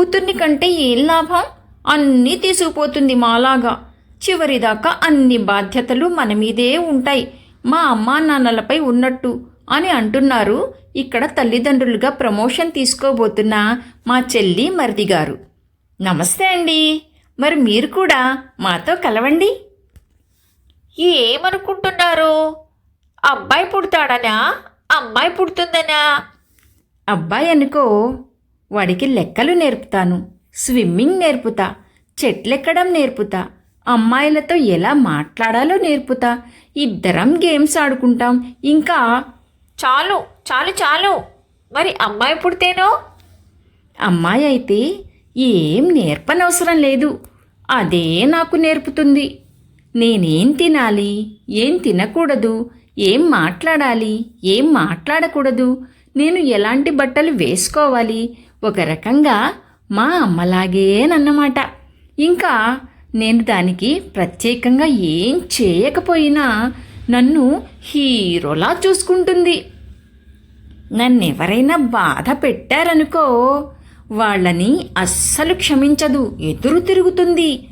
కూతుర్ని కంటే ఏం లాభం? అన్నీ తీసుకుపోతుంది మాలాగా. చివరిదాకా అన్ని బాధ్యతలు మన మీదే ఉంటాయి. మా అమ్మా నాన్నలపై ఉన్నట్టు అని అంటున్నారు. ఇక్కడ తల్లిదండ్రులుగా ప్రమోషన్ తీసుకోబోతున్న మా చెల్లి మరిది గారు. నమస్తే అండి. మరి మీరు కూడా మాతో కలవండి. ఏమనుకుంటున్నారు? అబ్బాయి పుడతాడనా? అమ్మాయి పుడుతుందనా? అబ్బాయి అనుకో వాడికి లెక్కలు నేర్పుతాను. స్విమ్మింగ్ నేర్పుతా. చెట్లెక్కడం నేర్పుతా. అమ్మాయిలతో ఎలా మాట్లాడాలో నేర్పుతా. ఇద్దరం గేమ్స్ ఆడుకుంటాం. ఇంకా చాలు చాలు చాలు. మరి అమ్మాయి పుడితేనో? అమ్మాయి అయితే ఏం నేర్పనవసరం లేదు. అదే నాకు నేర్పుతుంది. నేనేం తినాలి? ఏం తినకూడదు? ఏం మాట్లాడాలి? ఏం మాట్లాడకూడదు? నేను ఎలాంటి బట్టలు వేసుకోవాలి? ఒక రకంగా మా అమ్మలాగేనన్నమాట ఇంకా నేను దానికి ప్రత్యేకంగా ఏం చేయకపోయినా నన్ను హీరోలా చూసుకుంటుంది. నన్నెవరైనా బాధ పెట్టారనుకో వాళ్ళని అస్సలు క్షమించదు ఎదురు తిరుగుతుంది.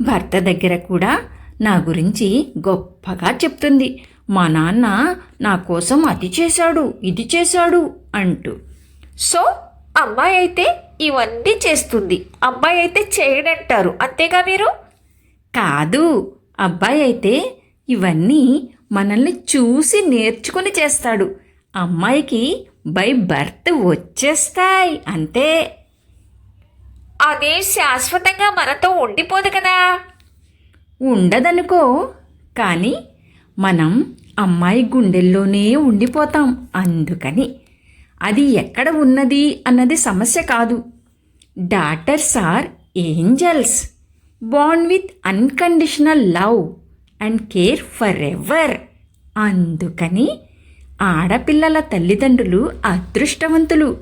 భర్త దగ్గర కూడా నా గురించి గొప్పగా చెప్తుంది. మా నాన్న నా కోసం అది చేశాడు ఇది చేశాడు అంటూ. సో అమ్మాయి అయితే ఇవన్నీ చేస్తుంది. అబ్బాయి అయితే చేయడంటారు. అంతేగా మీరు? కాదు. అబ్బాయి అయితే ఇవన్నీ మనల్ని చూసి నేర్చుకుని చేస్తాడు. అమ్మాయికి బై బర్త్ వచ్చేస్తాయి. అంతే. అదే శాశ్వతంగా మనతో ఉండిపోదు కదా. ఉండదనుకో. కానీ మనం అమ్మాయి గుండెల్లోనే ఉండిపోతాం. అందుకని అది ఎక్కడ ఉన్నది అన్నది సమస్య కాదు. Daughters are angels bond with unconditional love and care forever అందుకని ఆడపిల్లల తల్లిదండ్రులు అదృష్టవంతులు.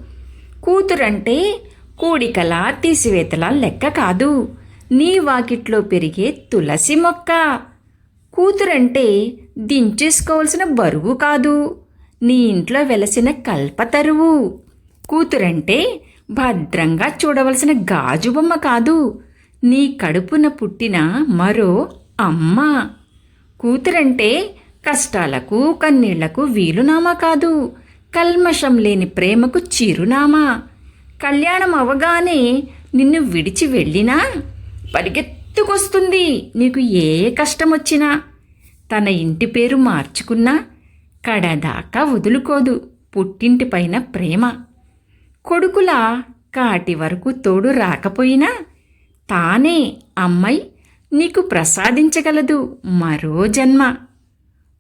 కూతురంటే కూడికలా తీసివేతలా లెక్క కాదు. నీ వాకిట్లో పెరిగే తులసి మొక్క. కూతురంటే దించేసుకోవాల్సిన బరువు కాదు. నీ ఇంట్లో వెలసిన కల్పతరువు కూతురంటే భద్రంగా చూడవలసిన గాజు బొమ్మ కాదు. నీ కడుపున పుట్టిన మరో అమ్మ. కూతురంటే కష్టాలకు కన్నీళ్ళకు వీలునామా కాదు. కల్మషం లేని ప్రేమకు చిరునామా. కళ్యాణం అవగానే నిన్ను విడిచి వెళ్ళినా పరిగెత్తుకొస్తుంది. నీకు ఏ కష్టం వచ్చినా తన ఇంటి పేరు మార్చుకున్నా కడదాకా వదులుకోదు. పుట్టింటిపైన ప్రేమ. కొడుకుల కాటి వరకు తోడు రాకపోయినా తానే అమ్మాయి నీకు ప్రసాదించగలదు మరో జన్మ.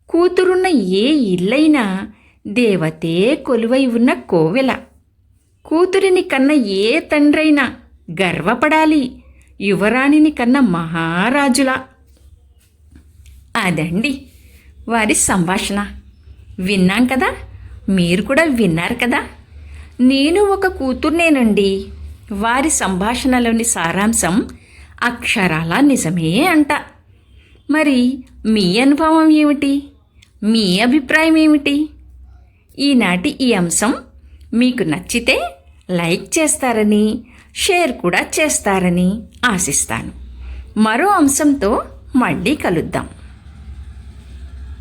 కూతురున్న ఏ ఇల్లైనా దేవతే కొలువై ఉన్న కోవెల. కూతురిని కన్న ఏ తండ్రైనా గర్వపడాలి. యువరాణిని కన్న మహారాజులా. అదండి వారి సంభాషణ. విన్నాం కదా? మీరు కూడా విన్నారు కదా? నేను ఒక కూతుర్నేనండి. వారి సంభాషణలోని సారాంశం అక్షరాల నిజమే అంట. మరి మీ అనుభవం ఏమిటి? మీ అభిప్రాయం ఏమిటి? ఈనాటి ఈ అంశం మీకు నచ్చితే లైక్ చేస్తారని షేర్ కూడా చేస్తారని ఆశిస్తాను. మరో అంశంతో మళ్ళీ కలుద్దాం.